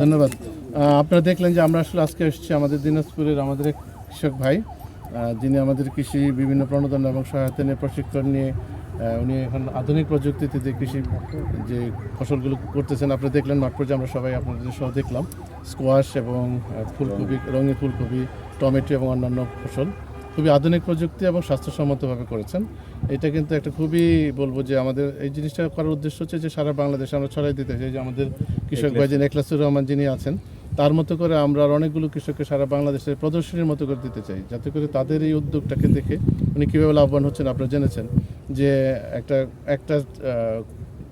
ধন্যবাদ। আপনারা দেখলেন যে আমরা আসলে আজকে এসেছি আমাদের দিনাজপুরের আমাদের এক কৃষক ভাই যিনি আমাদের কৃষি বিভিন্ন প্রণোদনা এবং সহায়তা নিয়ে প্রশিক্ষণ নিয়ে উনি এখন আধুনিক প্রযুক্তিতে যে কৃষি, যে ফসলগুলো করতেছেন, আপনারা দেখলেন মাঠ পর্যায়ে আমরা সবাই আপনাদের সহ দেখলাম। স্কোয়াশ এবং ফুলকপি, রঙিন ফুলকপি, টমেটো এবং অন্যান্য ফসল খুবই আধুনিক প্রযুক্তি এবং স্বাস্থ্যসম্মতভাবে করেছেন। এটা কিন্তু একটা খুবই বলব যে আমাদের এই জিনিসটা করার উদ্দেশ্য হচ্ছে যে সারা বাংলাদেশে আমরা ছড়াই দিতে চাই যে আমাদের কৃষক ভাই যে একলাসুর রহমান যিনি আছেন তার মতো করে আমরা আর অনেকগুলো কৃষককে সারা বাংলাদেশের প্রদর্শনীর মতো করে দিতে চাই যাতে করে তাদের এই উদ্যোগটাকে দেখে উনি কীভাবে লাভবান হচ্ছেন আপনারা জেনেছেন যে একটা একটা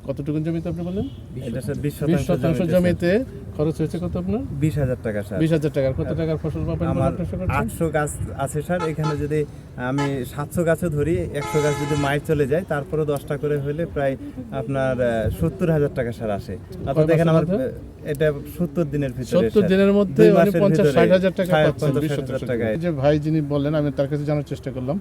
কতটুকু জমিতে আপনি বললেন? এটা বিশ শতাংশ জমিতে খরচ হয়েছে কত আপনার? বিশ হাজার টাকা স্যার। বিশ হাজার টাকার। কত টাকার ফসল পাবেন আমার? আটশো গাছ আছে স্যার। এখানে যদি আমি সাতশো গাছও ধরি একশো গাছ যদি মাইল চলে যায় তারপরে দশটা করে হলে প্রায় আপনার সত্তর হাজার টাকা স্যার আসে। অর্থাৎ এখানে আমার এটা সত্তর দিনের ভিতরে সত্তর দিনের মধ্যে পঞ্চাশ ষাট হাজার টাকা যে ভাই যিনি বললেন আমি তার কাছে জানার চেষ্টা করলাম।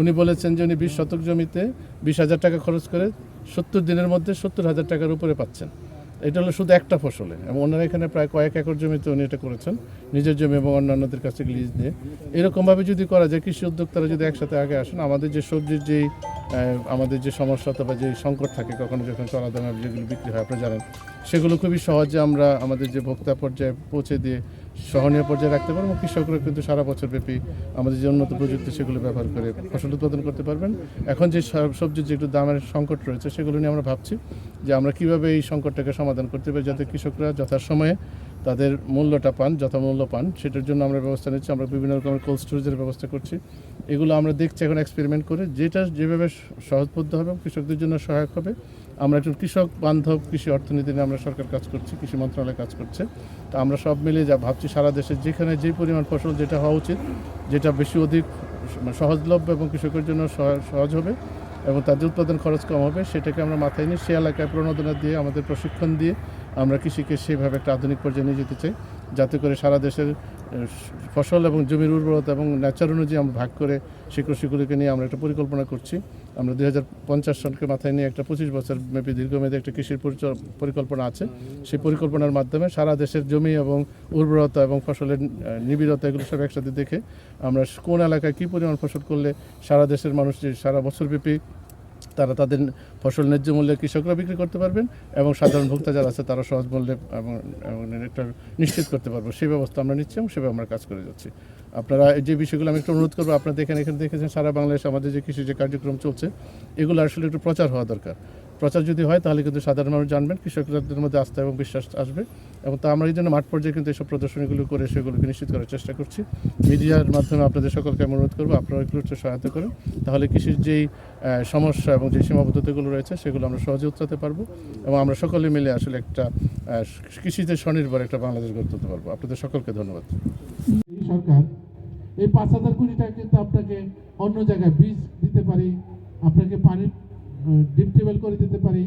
উনি বলেছেন যে উনি বিশ শতক জমিতে বিশ হাজার টাকা খরচ করে সত্তর দিনের মধ্যে সত্তর হাজার টাকার উপরে পাচ্ছেন। এটা হলো শুধু একটা ফসলে। এবং ওনারা এখানে প্রায় কয়েক একর জমিতে উনি এটা করেছেন, নিজের জমি এবং অন্যান্যদের কাছ লিজ নিয়ে। এরকমভাবে যদি করা যায়, কৃষি উদ্যোক্তারা যদি একসাথে আগে আসেন, আমাদের যে সবজির যেই আমাদের যে সমস্যা অথবা যে সংকট থাকে, কখনো যখন চলা দামে যেগুলো বিক্রি হয় আপনারা জানেন, সেগুলো খুবই সহজে আমরা আমাদের যে ভোক্তা পর্যায়ে পৌঁছে দিয়ে সহনীয় পর্যায়ে রাখতে পারব। কৃষকরা কিন্তু সারা বছর ব্যাপী আমাদের যে উন্নত প্রযুক্তি সেগুলো ব্যবহার করে ফসল উৎপাদন করতে পারবেন। এখন যে সবজির যে একটু দামের সংকট রয়েছে, সেগুলো নিয়ে আমরা ভাবছি যে আমরা কীভাবে এই সংকটটাকে সমাধান করতে পারি যাতে কৃষকরা যথাসময়ে তাদের মূল্যটা পান, যথামূল্য পান। সেটার জন্য আমরা ব্যবস্থা নিচ্ছি। আমরা বিভিন্ন রকমের কোল্ড স্টোরেজের ব্যবস্থা করছি। এগুলো আমরা দেখছি এখন এক্সপেরিমেন্ট করে যেটা যেভাবে সহজবদ্ধ হবে, কৃষকদের জন্য সহায়ক হবে। আমরা একজন কৃষক, বান্ধব, কৃষি অর্থনীতি নিয়ে আমরা সরকার কাজ করছি, কৃষি মন্ত্রণালয় কাজ করছে। তো আমরা সব মিলিয়ে যা ভাবছি, সারা দেশে যেখানে যে পরিমাণ ফসল যেটা হওয়া উচিত, যেটা বেশি অধিক সহজলভ্য এবং কৃষকের জন্য সহ- সহজ হবে এবং তাদের উৎপাদন খরচ কম হবে, সেটাকে আমরা মাথায় নিয়ে সে এলাকায় প্রণোদনা দিয়ে, আমাদের প্রশিক্ষণ দিয়ে আমরা কৃষিকে সেভাবে একটা আধুনিক পর্যায়ে নিয়ে যেতে চাই। যাতে করে সারা দেশের ফসল এবং জমির উর্বরতা এবং ন্যাচার অনুযায়ী আমরা ভাগ করে সেই কৃষিগুলিকে নিয়ে আমরা একটা পরিকল্পনা করছি। আমরা দুই হাজার পঞ্চাশ সনকে মাথায় নিয়ে একটা পঁচিশ বছর ব্যাপী দীর্ঘমেয়াদী একটা কৃষির পরিকল্পনা আছে। সেই পরিকল্পনার মাধ্যমে সারা দেশের জমি এবং উর্বরতা এবং ফসলের নিবিড়তা এগুলো সব একসাথে দেখে আমরা কোন এলাকায় কী পরিমাণ ফসল করলে সারা দেশের মানুষ সারা বছরব্যাপী তারা তাদের ফসল ন্যায্য মূল্যে কৃষকরা বিক্রি করতে পারবেন এবং সাধারণ ভোক্তা যারা আছে তারা সহজ মূল্যে এবং একটা নিশ্চিত করতে পারব। সেই ব্যবস্থা আমরা নিচ্ছি এবং সেভাবে আমরা কাজ করে যাচ্ছি। আপনারা যে বিষয়গুলো আমি একটু অনুরোধ করব, আপনারা দেখেন, এখানে দেখেছেন সারা বাংলাদেশে আমাদের যে কৃষি যে কার্যক্রম চলছে, এগুলো আসলে একটু প্রচার হওয়া দরকার। প্রচার যদি হয়, তাহলে কিন্তু সাধারণ মানুষ জানবেন, কৃষকদের মধ্যে আস্থা এবং বিশ্বাস আসবে। এবং তা আমরা এই জন্য মাঠ পর্যায়ে কিন্তু এইসব প্রদর্শনীগুলো করে সেগুলোকে নিশ্চিত করার চেষ্টা করছি। মিডিয়ার মাধ্যমে আপনাদের সকলকে আমি অনুরোধ করব, আপনারা একটু সহায়তা করেন। তাহলে কৃষির যেই সমস্যা এবং যে সীমাবদ্ধতাগুলো রয়েছে, সেগুলো আমরা সহজে উত্তরাতে পারব। এবং আমরা সকলে মিলে আসলে একটা কৃষিতে স্বনির্ভর একটা বাংলাদেশ গড়ে তুলতে পারব। আপনাদের সকলকে ধন্যবাদ। সরকার, এই পাঁচ হাজার কোটি টাকা কিন্তু আপনাকে অন্য জায়গায় বীজ দিতে পারি, আপনাকে পানি ডিপ টিউবওয়েল করে দিতে পারি।